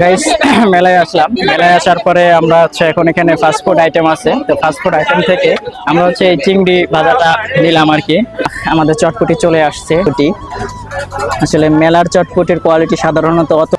Guys মেলায় আসলাম। মেলায় আসার পরে আমরা হচ্ছে এখন এখানে ফাস্টফুড আইটেম আছে। তো ফাস্টফুড আইটেম থেকে আমরা হচ্ছে এই চিংড়ি ভাজাটা নিলাম আর কি। আমাদের চটপটি চলে আসছে। চটপটি। আসলে মেলার চটপটির কোয়ালিটি সাধারণত অত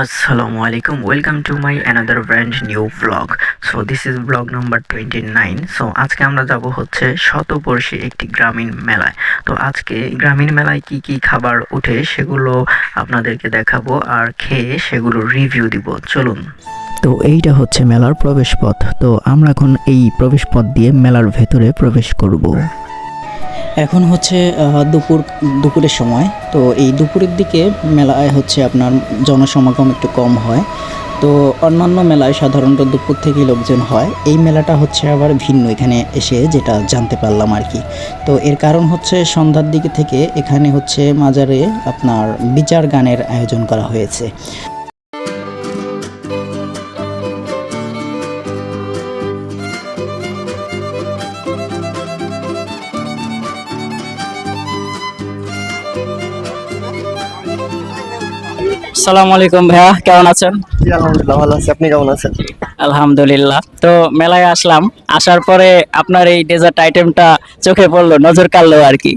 জুস আলাইকুম welcome to my another brand new vlog so this new vlog so twenty nine vlog number 29 so, আজকে আমরা যাব হচ্ছে শতবর্ষী একটি গ্রামীণ মেলায়। তো আজকে গ্রামীণ মেলায় কি কি খাবার ওঠে সেগুলো আপনাদেরকে দেখাবো আর খেয়ে সেগুলো রিভিউ দিব। চলুন। তো এইটা হচ্ছে মেলার প্রবেশপথ। তো আমরা এখন এই প্রবেশপথ দিয়ে মেলার ভেতরে প্রবেশ করব। এখন হচ্ছে দুপুর, দুপুরের সময়। তো এই দুপুরের দিকে মেলায় হচ্ছে আপনার জনসমাগম একটু কম হয়। তো অন্যান্য মেলায় সাধারণত দুপুর থেকেই লোকজন হয়। এই মেলাটা হচ্ছে আবার ভিন্ন এখানে এসে যেটা জানতে পারলাম আর কি। তো এর কারণ হচ্ছে সন্ধ্যার দিকে থেকে এখানে হচ্ছে মাজারে আপনার বিচার গানের আয়োজন করা হয়েছে। সালাম আলাইকুম ভাইয়া কেমন আছেন? জি আলহামদুলিল্লাহ ভালো আছি। আপনি কেমন আছেন? আলহামদুলিল্লাহ। তো মেলায় আসলাম আসার পরে আপনার এই ডেজার্ট আইটেমটা চোখে পড়ল নজর কাড়লো আর কি।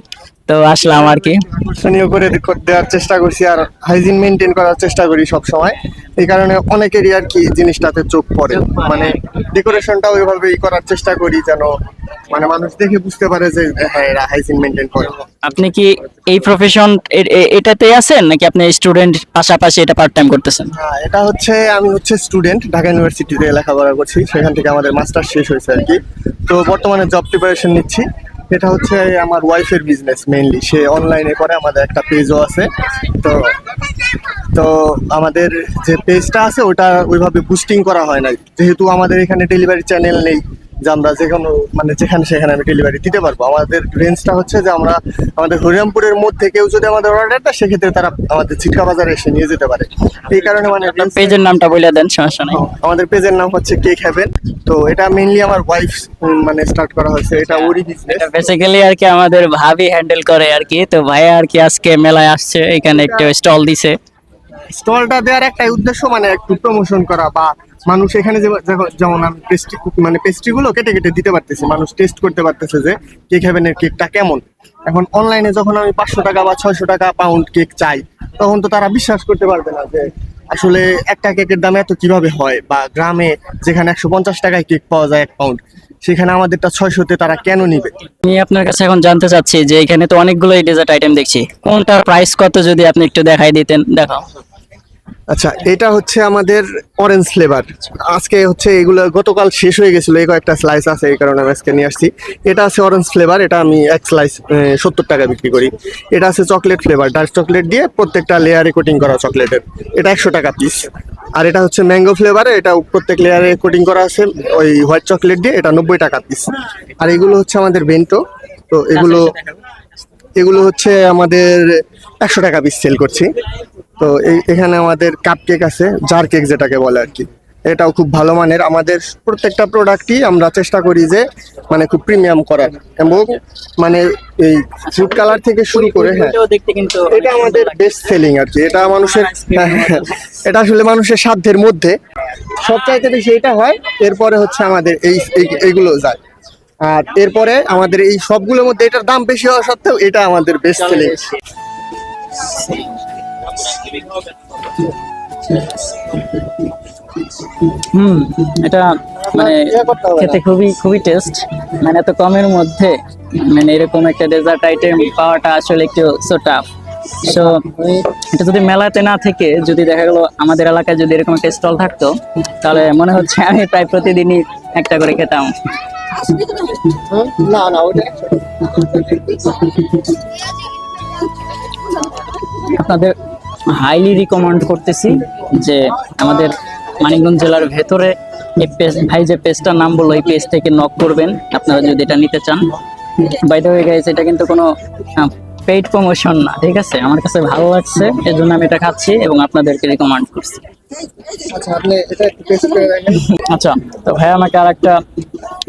তো আসলাম আর কি। আকর্ষণীয় করে দেওয়ার চেষ্টা করছি আর হাইজিন মেনটেন করার চেষ্টা করি সব সময় এই কারণে অনেকেরই আর কি জিনিসটাতে চোখ পড়ে। মানে ডেকোরেশনটা ওইভাবেই করার চেষ্টা করি যেন মানে মানুষ দেখে বুঝতে পারে যে হ্যাঁ এরা হাইজিন মেনটেন করে। আপনি কি এই প্রফেশন এটাতে আছেন নাকি আপনি স্টুডেন্ট পাশাপাশি এটা পার্ট টাইম করতেছেন? হ্যাঁ এটা হচ্ছে আমি হচ্ছে স্টুডেন্ট ঢাকা ইউনিভার্সিটিতে লেখাপড়া করছি। সেখান থেকে আমাদের মাস্টার শেষ হয়েছে আর কি। তো বর্তমানে জব প্রিপারেশন নিচ্ছি। এটা হচ্ছে আমার ওয়াইফের বিজনেস মেইনলি সে অনলাইনে করে, আমাদের একটা পেজও আছে। তো তো আমাদের যে পেজটা আছে, ওটা ওইভাবে বুস্টিং করা হয় না যেহেতু আমাদের এখানে ডেলিভারি চ্যানেল নেই। যে আমরা যে কোনো মানে যেখানে সেখানে আমি ডেলিভারি দিতে পারব। আমাদের রেঞ্জটা হচ্ছে যে আমরা আমাদের হরিরামপুরের মধ্যে কেউ যদি আমাদের অর্ডারটা সেক্ষেত্রে তারা আমাদের চিটকা বাজারে এসে নিয়ে যেতে পারে। এই কারণে মানে পেজের নামটা বলে দেন সমস্যা নেই। আমাদের পেজের নাম হচ্ছে কেক হ্যাভেন তো এটা মেইনলি আমার ওয়াইফ মানে স্টার্ট করা হয়েছে। এটা ওরই বিজনেস বেসিক্যালি আর কি আমাদের ভাবি হ্যান্ডেল করে আর কি। তো ভাইয়া আর কি আজকে মেলায় আসছে এখানে একটু স্টল দিছে। স্টলটা দেওয়ার একটাই উদ্দেশ্য মানে একটু প্রমোশন করা বা মানুষ এখানে যেমন- আমি পেস্ট্রি মানে পেস্ট্রি গুলো কেটে কেটে দিতে পারতেছি, মানুষ টেস্ট করতে পারতেছে যে কেক হ্যাভেনের কেকটা কেমন। এখন অনলাইনে যখন আমি পাঁচশো টাকা বা ছয়শো টাকা পাউন্ড কেক চাই, তখন তো তারা বিশ্বাস করতে পারবে না যে আসলে একটা কেকের দাম এত কীভাবে হয় বা গ্রামে যেখানে একশো পঞ্চাশ টাকায় কেক পাওয়া যায় এক পাউন্ড সেখানে আমাদেরটা ছয়শোতে তারা কেন নিবে? আমি আপনার কাছে এখন জানতে চাচ্ছি যে এখানে তো অনেকগুলো ডেজার্ট আইটেম দেখছি। কোনটার প্রাইস কত যদি আপনি একটু দেখাই দিতেন, দেখাও। আচ্ছা এটা হচ্ছে আমাদের অরেঞ্জ ফ্লেভার আজকে হচ্ছে এগুলো গতকাল শেষ হয়ে গেছিল, এই কয়েকটা স্লাইস আছে, এই কারণে আমি আজকে নিয়ে আসছি। এটা আছে অরেঞ্জ ফ্লেভার এটা আমি এক স্লাইস সত্তর টাকা বিক্রি করি। এটা আছে চকলেট ফ্লেভার ডার্ক চকলেট দিয়ে প্রত্যেকটা লেয়ারে কোটিং করা চকলেটের এটা একশো টাকা পিস আর এটা হচ্ছে ম্যাঙ্গো ফ্লেভারে এটা প্রত্যেক লেয়ারে কোটিং করা আছে, ওই হোয়াইট চকলেট দিয়ে, এটা নব্বই টাকা পিস আর এগুলো হচ্ছে আমাদের বেন্টো তো এগুলো এগুলো হচ্ছে আমাদের একশো টাকা পিস সেল করছি। তো এই এখানে আমাদের কাপ কেক আছে জার কেক যেটাকে বলে আর কি। এটাও খুব ভালো মানের। আমাদের প্রত্যেকটা প্রোডাক্টই আমরা চেষ্টা করি যে মানে খুব প্রিমিয়াম করার। এবং মানে এই ফুড কালার থেকে শুরু করে হ্যাঁ। এটা আমাদের বেস্ট সেলিং আর কি। এটা মানুষের এটা আসলে মানুষের সাধ্যের মধ্যে। সবচাইতে বেশি এটা হয় এরপরে হচ্ছে আমাদের এই এই- এইগুলো যায়। আর এরপরে আমাদের এই সবগুলোর মধ্যে এটার দাম বেশি হওয়া সত্ত্বেও এটা আমাদের বেস্ট সেলিং হুম এটা মানে খেতে খুবই খুবই টেস্ট মানে এত কমের মধ্যে মানে এরকম একটা ডেজার্ট আইটেম পাওয়াটা আসলে একটু সো টাফ সো এটা যদি মেলাতে না থেকে যদি দেখা গেলো আমাদের এলাকায় যদি এরকম একটা স্টল থাকতো তাহলে মনে হচ্ছে আমি প্রায় প্রতিদিনই একটা করে খেতাম। না না ওটা আপনাদের হাইলি রিকমেন্ড করতেছি যে আমাদের মানিকগঞ্জ জেলার ভেতরে এই পেজ ভাই যে পেজটার নাম বলল এই পেজ থেকে নক করবেন। আপনারা যদি এটা নিতে চান। বাই দ্য ওয়ে গাইস এটা কিন্তু কোনো পেইড প্রমোশন না ঠিক আছে? আমার কাছে ভালো লাগছে এর জন্য আমি এটা খাচ্ছি এবং আপনাদেরকে রিকমেন্ড করছি। আচ্ছা আচ্ছা তো ভাই আমাকে আর একটা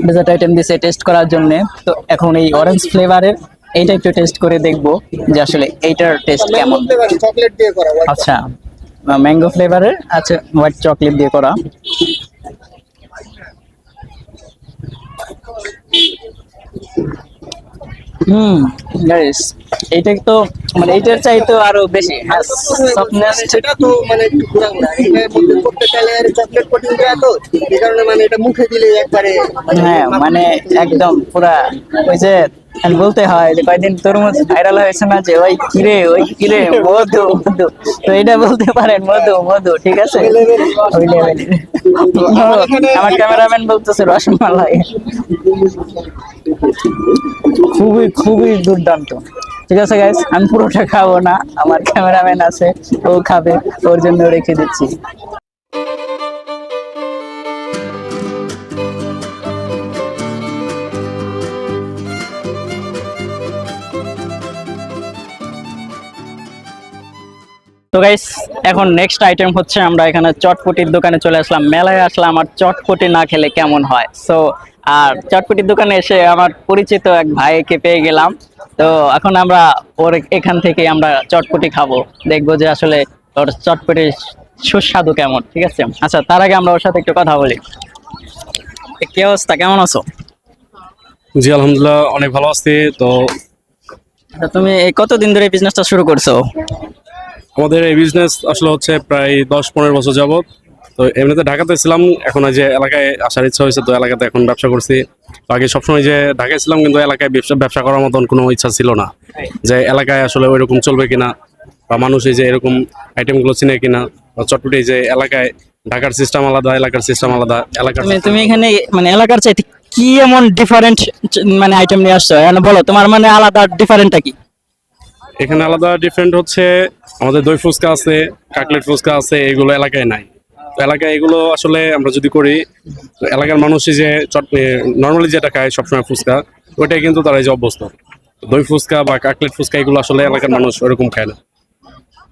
ডেজার্ট আইটেম দিছে টেস্ট করার জন্য। তো এখন এই অরেঞ্জ ফ্লেভারের এইটা একটু টেস্ট করে দেখব যে আসলে এইটার টেস্ট কেমন। চকলেট দিয়ে করা আচ্ছা ম্যাঙ্গো ফ্লেভারের আচ্ছা হোয়াইট চকলেট দিয়ে করা। হুম গাইস এইটা তো মানে এইটার চাইতে আরও বেশি সফটনেস সেটা তো মানে একটু ঘোরা ঘোরা এটার মধ্যে করতে চাইলে আর চকলেট কোটিং দেওয়া তো এই কারণে মানে এটা মুখে দিলে একবারে হ্যাঁ মানে একদম পুরা ওই যে বলতে হয় যে কয়দিন তরমুজ ভাইরাল হয়েছে না যে ওই কিরে ওই কিরে মধু মধু। তো এটা বলতে পারেন মধু মধু ঠিক আছে? ওই লেভেলের আমার ক্যামেরাম্যান বলতেছে রসমালাই। খুবই খুবই দুর্দান্ত। ঠিক আছে গাইস আমি পুরোটা খাব না আমার ক্যামেরাম্যান আছে ও খাবে ওর জন্য রেখে দিচ্ছি। তো গাইস এখন নেক্সট আইটেম হচ্ছে আমরা এখানে চটপটির দোকানে চলে আসলাম মেলায় আসলাম আর চটপটি না খেলে কেমন হয়? সো আর চটপটির দোকানে এসে আমার পরিচিত এক ভাইকে পেয়ে গেলাম। তো এখন আমরা ওর এখান থেকে আমরা চটপটি খাব দেখব যে আসলে ওর চটপটি সুস্বাদু কেমন ঠিক আছে? আচ্ছা তার আগে আমরা ওর সাথে একটু কথা বলি। কি অবস্থা? কেমন আছো? জি আলহামদুলিল্লাহ অনেক ভালো আছি। তো তুমি এই কতদিন ধরে বিজনেসটা শুরু করছ? আমাদের এই বিজনেস আসলে হচ্ছে প্রায় দশ পনেরো বছর যাবত তো এমনিতে ঢাকাতে ছিলাম এখন এই যে এলাকায় আসার ইচ্ছা হয়েছে তো এলাকাতে এখন ব্যবসা করছি। আগে সবসময় যে ঢাকায় ছিলাম কিন্তু এলাকায় ব্যবসা ব্যবসা করার মতন কোনো ইচ্ছা ছিল না। যে এলাকায় আসলে ওইরকম চলবে কিনা বা মানুষ এই যে এরকম আইটেমগুলো চিনে কিনা বা চটপটি যে এলাকায় ঢাকার সিস্টেম আলাদা এলাকার সিস্টেম আলাদা এলাকার তুমি এখানে মানে এলাকার চাইতে কি এমন ডিফারেন্ট মানে আইটেম নিয়ে আসছো? বলো তোমার মানে আলাদা ডিফারেন্টটা কি? এখানে আলাদা ডিফারেন্ট হচ্ছে, আমাদের দই ফুচকা আছে কাকলেট ফুচকা আছে, এগুলো এলাকায় নাই। এলাকায় এগুলো আসলে আমরা যদি করি, এলাকার মানুষই যে চটনি নর্মালি যেটা খায় সবসময় ফুচকা, ওইটাই কিন্তু তারা যে অভ্যস্ত। দই ফুচকা বা কাকলেট ফুচকা এগুলো আসলে এলাকার মানুষ ওরকম খায় না।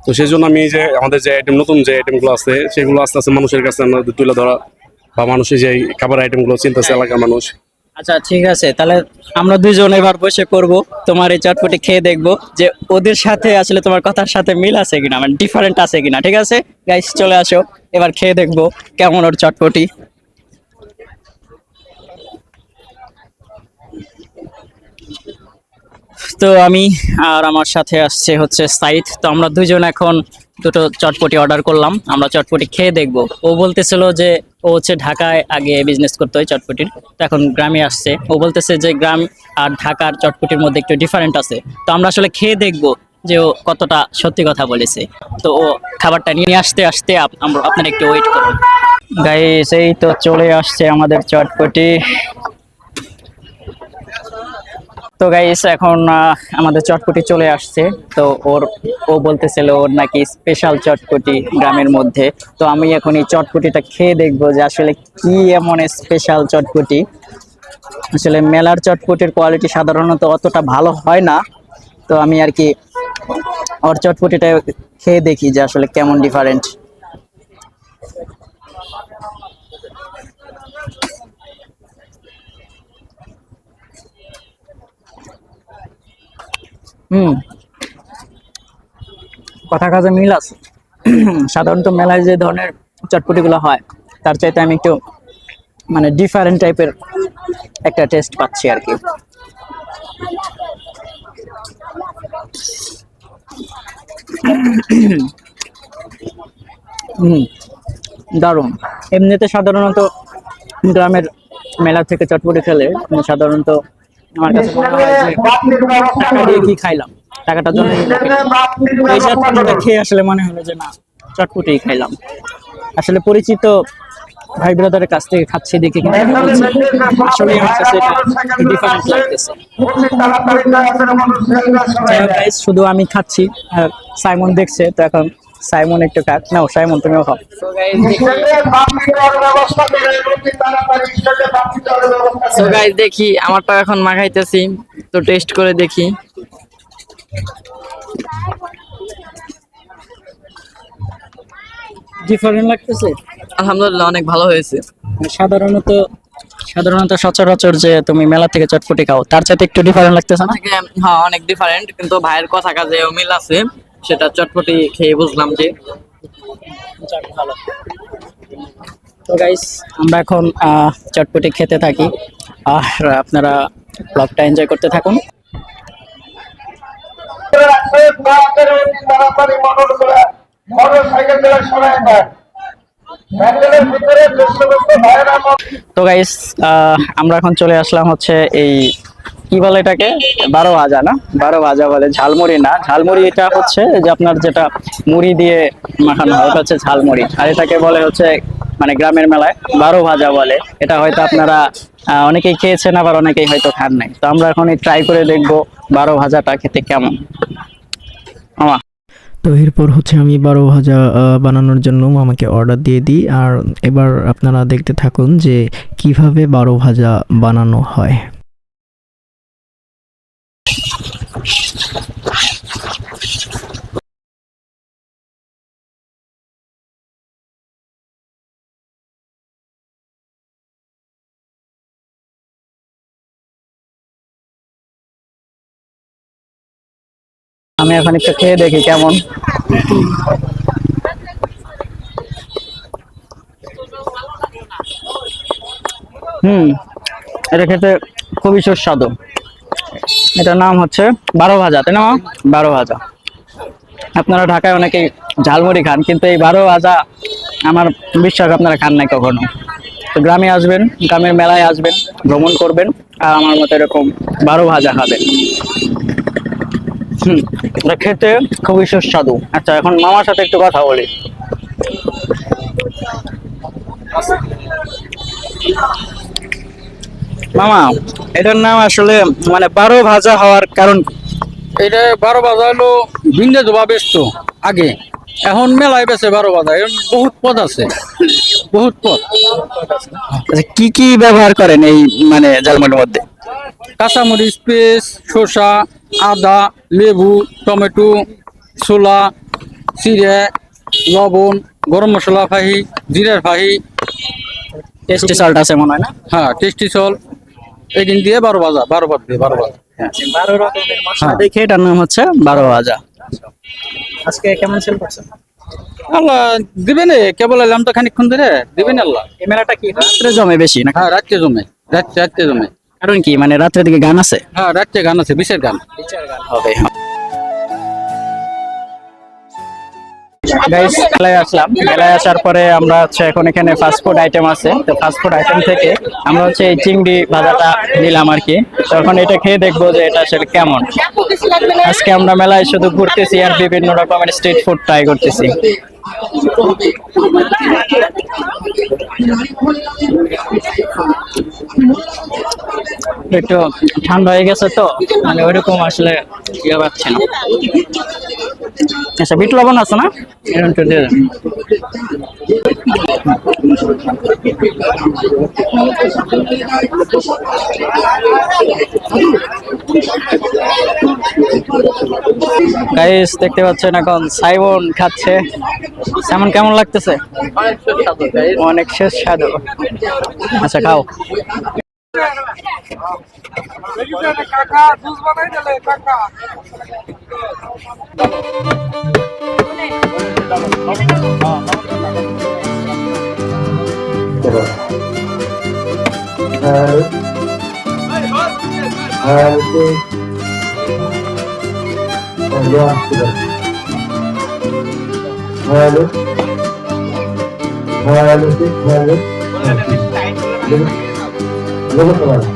তো সেই জন্য আমি যে, আমাদের যে আইটেম নতুন যে আইটেমগুলো আছে, সেগুলো আস্তে আস্তে মানুষের কাছে আমাদের তুলে ধরা বা মানুষের যে খাবার আইটেমগুলো চিন্তাছে এলাকার মানুষ আচ্ছা ঠিক আছে। তাহলে আমরা দুজন এবার বসে করব তোমার এই চটপটি খেয়ে দেখব যে ওদের সাথে আসলে তোমার কথার সাথে মিল আছে কিনা মানে ডিফারেন্ট আছে কিনা, ঠিক আছে? গাইস চলে আসো, এবার খেয়ে দেখব কেমন ওর চটপটি। তো আমি আর আমার সাথে আসছে হচ্ছে সাইদ। তো আমরা দুজন এখন দুটো চটপটি অর্ডার করলাম, আমরা চটপটি খেয়ে দেখব। ও বলতেছিল যে ও হচ্ছে ঢাকায় আগে বিজনেস করতে হয় চটপটির। তো এখন গ্রামে আসছে। ও বলতেছে যে গ্রাম আর ঢাকার চটপটির মধ্যে একটু ডিফারেন্ট আছে। তো আমরা আসলে খেয়ে দেখব যে ও কতটা সত্যি কথা বলেছে। তো ও খাবারটা নিয়ে আসতে আসতে আমরা আপনারা একটু ওয়েট করুন। গাই সেই তো চলে আসছে আমাদের চটপটি। তো গাইস এখন আমাদের চটপটি চলে আসছে। তো ওর, ও বলতেছিল ওর নাকি স্পেশাল চটপটি গ্রামের মধ্যে। তো আমি এখন এই চটপটিটা খেয়ে দেখব যে আসলে কি এমন স্পেশাল চটপটি। আসলে মেলার চটপটির কোয়ালিটি সাধারণত অতটা ভালো হয় না। তো আমি আর কি ওর চটপটিটা খেয়ে দেখি যে আসলে কেমন ডিফারেন্ট কথা কাজে মিল আছে। সাধারণত মেলায় যে ধরনের চটপটিগুলো হয়, তার চাইতে আমি একটু মানে ডিফারেন্ট টাইপের একটা টেস্ট পাচ্ছি আর কি। দারুণ। এমনিতে সাধারণত গ্রামের মেলা থেকে চটপটি খেলে, সাধারণত আমার কাছে টাকা দিয়ে কি খাইলাম? টাকাটার জন্য এই চটপটিটা খেয়ে আসলে মনে হলো যে না চটপটি খাইলাম। আসলে পরিচিত ভাই ব্রাদারের কাছ থেকে খাচ্ছি, দেখে কিন্তু আসলে শুধু আমি খাচ্ছি সাইমন দেখছে, তো এখন সাইমন একটু কাট নাও সাইমন তুমিও খাও। সো গাইস দেখি। আমারটা এখন মাখাইতেছি তো টেস্ট করে দেখি। ডিফারেন্ট লাগতেছে? আলহামদুলিল্লাহ অনেক ভালো হয়েছে। সাধারণত সাধারণত সচরাচর যে তুমি মেলা থেকে চটপটি খাও তার চাইতে একটু ডিফারেন্ট লাগতেছে না? হ্যাঁ অনেক ডিফারেন্ট কিন্তু ভাইয়ের কথা কাজে মিল আছে। সেটা চটপটি খেয়ে বুঝলাম যে তো গাইস আমরা এখন আহ, চটপটি খেতে থাকি। আর আপনারা ব্লগটা এনজয় করতে থাকুন। তো গাইস আমরা এখন চলে আসলাম হচ্ছে এই কি বলে এটাকে? বারো ভাজা না? বারো ভাজা বলে, ঝালমুড়ি না। ঝালমুড়ি এটা হচ্ছে যে আপনার যেটা মুড়ি দিয়ে মাখানো হয়, এটা হচ্ছে ঝালমুড়ি। আর এটাকে বলে হচ্ছে মানে গ্রামের মেলায় বারো ভাজা বলে। এটা হয়তো আপনারা অনেকেই খেয়েছেন, আবার অনেকেই হয়তো খান নাই। তো আমরা এখন ট্রাই করে দেখব বারো ভাজাটা খেতে কেমন। আমা তো এরপর হচ্ছে আমি বারো ভাজা বানানোর জন্য আমাকে অর্ডার দিয়ে দিই। আর এবার আপনারা দেখতে থাকুন যে কীভাবে বারো ভাজা বানানো হয়। আমি এখন একটু খেয়ে দেখি কেমন। হুম, এটা খেতে খুবই সুস্বাদু। এটার নাম হচ্ছে বারো ভাজা, তাই না বারো ভাজা। আপনারা ঢাকায় অনেকেই ঝালমুড়ি খান, কিন্তু এই বারো ভাজা আমার বিশ্বাস আপনারা খান নাই কখনো। তো গ্রামে আসবেন, গ্রামের মেলায় আসবেন, ভ্রমণ করবেন, আর আমার মতো এরকম বারো ভাজা খাবেন। হুম। এটা খেতে খুবই সুস্বাদু। আচ্ছা এখন মামার সাথে একটু কথা বলি। মামা এটার নাম আসলে মানে বারো ভাজা হওয়ার কারণ এটা বারো ভাজা হলো ভিন্ডে ধোবা ব্যস্ত আগে। এখন মেলায় বেছে বারো বাজা এখন বহুত পদ আছে। বহুত পদ। আচ্ছা কি কি ব্যবহার করেন এই মানে জালমুড়ির মধ্যে? কাঁচামরিচ পেস্ট শসা আদা লেবু টমেটো ছোলা চিড়ে লবণ গরম মশলা ফাহি জিরার ফাহি। টেস্টি সল্ট আছে মনে হয় না? হ্যাঁ টেস্টি চল এদিন দিয়ে বারো বাজা বারো বাজ দিয়ে বারো বাজা বারো রকমের মশলা দেখে এটার নাম হচ্ছে বারো ভাজা। আজকে কেমন সেল করছেন? আল্লাহ দিবেন কেবল এলাম তো খানিকক্ষণ ধরে। দিবেন আল্লাহ। এই মেলাটা কি? রাত্রে জমে বেশি না হ্যাঁ রাত্রে জমে রাত্রে রাত্রে জমে। কারণ কি? মানে রাত্রের দিকে গান আছে? হ্যাঁ রাত্রে গান আছে বিশের গান। হবে গাইস মেলায় আসলাম। মেলায় আসার পরে আমরা হচ্ছে এখন এখানে ফাস্ট ফুড আইটেম আছে। তো ফাস্ট ফুড আইটেম থেকে আমরা হচ্ছে এই চিংড়ি ভাজাটা নিলাম আর কি। তখন এটা খেয়ে দেখব যে এটা আসলে কেমন। আজকে আমরা মেলায় শুধু ঘুরতেছি আর বিভিন্ন রকমের স্ট্রিট ফুড ট্রাই করতেছি। একটু ঠান্ডা হয়ে গেছে তো মানে ওইরকম আসলে ইয়ে পাচ্ছে না। আচ্ছা বিট লবণ আছে না? এরকম একটু দিয়ে। গাইস দেখতে পাচ্ছেন এখন সাইমন খাচ্ছে। সাইমন কেমন লাগতেছে? অনেক শেষ সুস্বাদু আচ্ছা খাও। হ্যাঁ হ্যাঁ বানাই দিলে কাকা হ্যালো হ্যালো হ্যালো হ্যালো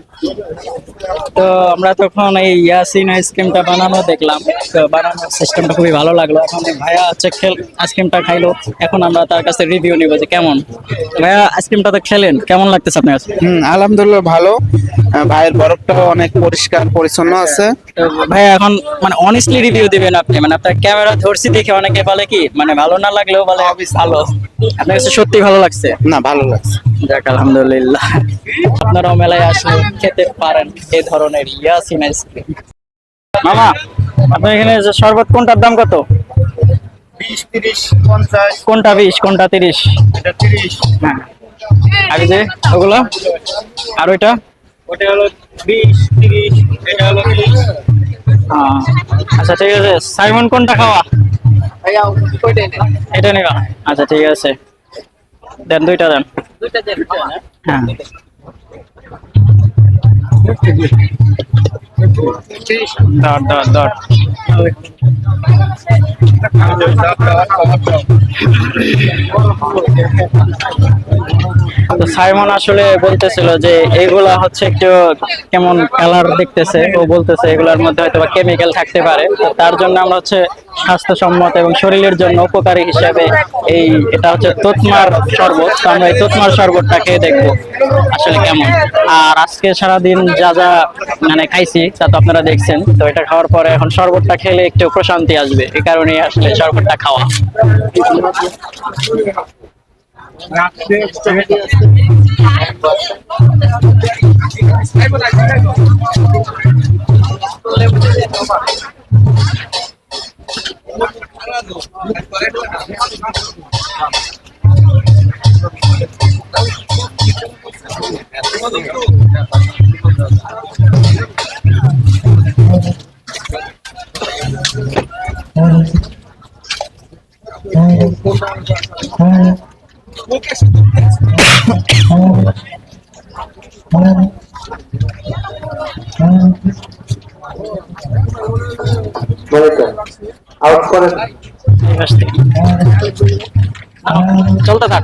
তো আমরা তখন এই ইয়াসিন আইসক্রিমটা বানানো দেখলাম। তো বানানোর সিস্টেমটা খুবই ভালো লাগল। এখন ভাইয়া হচ্ছে খেল আইসক্রিমটা খাইলো। এখন আমরা তার কাছে রিভিউ নিব যে কেমন। ভাইয়া আইসক্রিমটা তো খেলেন। কেমন লাগতেছে আপনার কাছে? হুম আলহামদুলিল্লাহ ভালো। ভাইয়ের বরফটাও অনেক পরিষ্কার পরিচ্ছন্ন আছে। ভাইয়া এখন মানে অনেস্টলি রিভিউ দিবেন আপনি। মানে আপনার ক্যামেরা ধরছি দেখে অনেকে বলে কি মানে ভালো না লাগলেও বলে ভালো। আপনার কাছে সত্যি ভালো লাগছে? না ভালো লাগছে। যাক আলহামদুলিল্লাহ। আপনারাও মেলায় আসলে খেতে পারেন এই ধরনের ইয়াসিন আইসক্রিম মামা আপনার এখানে যে শরবত কোনটার দাম কত? বিশ তিরিশ পঞ্চাশ। কোনটা বিশ কোনটা তিরিশ? এটা তিরিশ। হ্যাঁ। আর যে ওগুলো? আর ওইটা? ওটা হলো বিশ তিরিশ এটা হলো তিরিশ। আহ, আচ্ছা ঠিক আছে। সাইমন কোনটা খাওয়া? এটা নিবা। আচ্ছা ঠিক আছে। দেন দুইটা দেন। হ্যাঁ দর দর দর তো সাইমন আসলে বলতেছিল যে এগুলা হচ্ছে একটু কেমন কালার দেখতেছে, ও বলতেছে এগুলার মধ্যে হয়তো কেমিক্যাল থাকতে পারে। তার জন্য আমরা হচ্ছে স্বাস্থ্যসম্মত এবং শরীরের জন্য উপকারী হিসাবে এই, এটা হচ্ছে তোতমার শরবত। তো আমরা এই তোতমার শরবতটা খেয়ে দেখব আসলে কেমন। আর আজকে সারাদিন যা যা মানে খাইছি, তা তো আপনারা দেখছেন। তো এটা খাওয়ার পরে এখন শরবতটা খেলে একটু প্রশান্তি আসবে। এই কারণে আসলে শরবতটা খাওয়া। এই পাশ থেকে। চলতে থাক।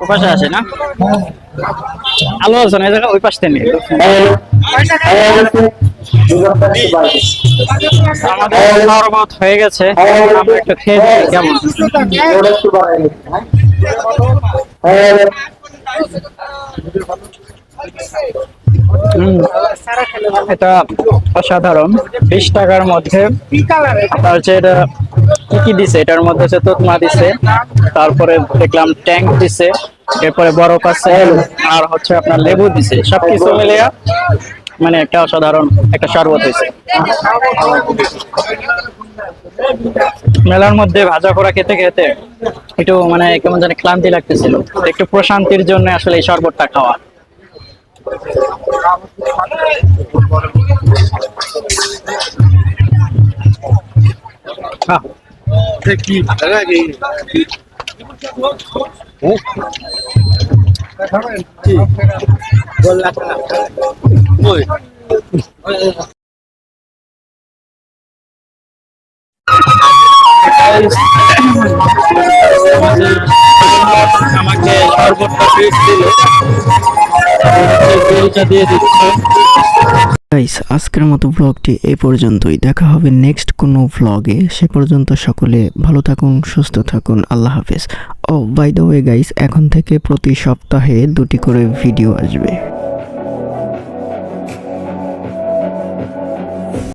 ওই পাশে আছে না? আলো আছে না? জায়গা ওই পাশ থেকে আমাদের শরবত হয়ে গেছে। আমরা একটু খেয়ে কেমন? হুম, এটা অসাধারণ। বিশ টাকার মধ্যে। আপনার হচ্ছে এটা কি কি দিছে? এটার মধ্যে হচ্ছে তোতমা দিছে। তারপরে দেখলাম ট্যাঙ্ক দিছে। এরপরে বরফ আছে। আর হচ্ছে আপনার লেবু দিছে। মানে একটা অসাধারণ একটা শরবত হয়েছে। মেলার মধ্যে ভাজা করা খেতে খেতে একটু মানে কেমন জানি ক্লান্তি লাগতেছিল। একটু প্রশান্তির জন্য আসলে এই শরবতটা খাওয়া। কি ভালো কি বললাম ওই Thank you. আমাকে দিল গাইস আজকের মতো ব্লগটি এ পর্যন্তই। দেখা হবে নেক্সট কোনো ব্লগে সে পর্যন্ত সকলে ভালো থাকুন, সুস্থ থাকুন। আল্লাহ হাফেজ। ও বাই দ্য ওয়ে গাইস এখন থেকে প্রতি সপ্তাহে দুটি করে ভিডিও আসবে।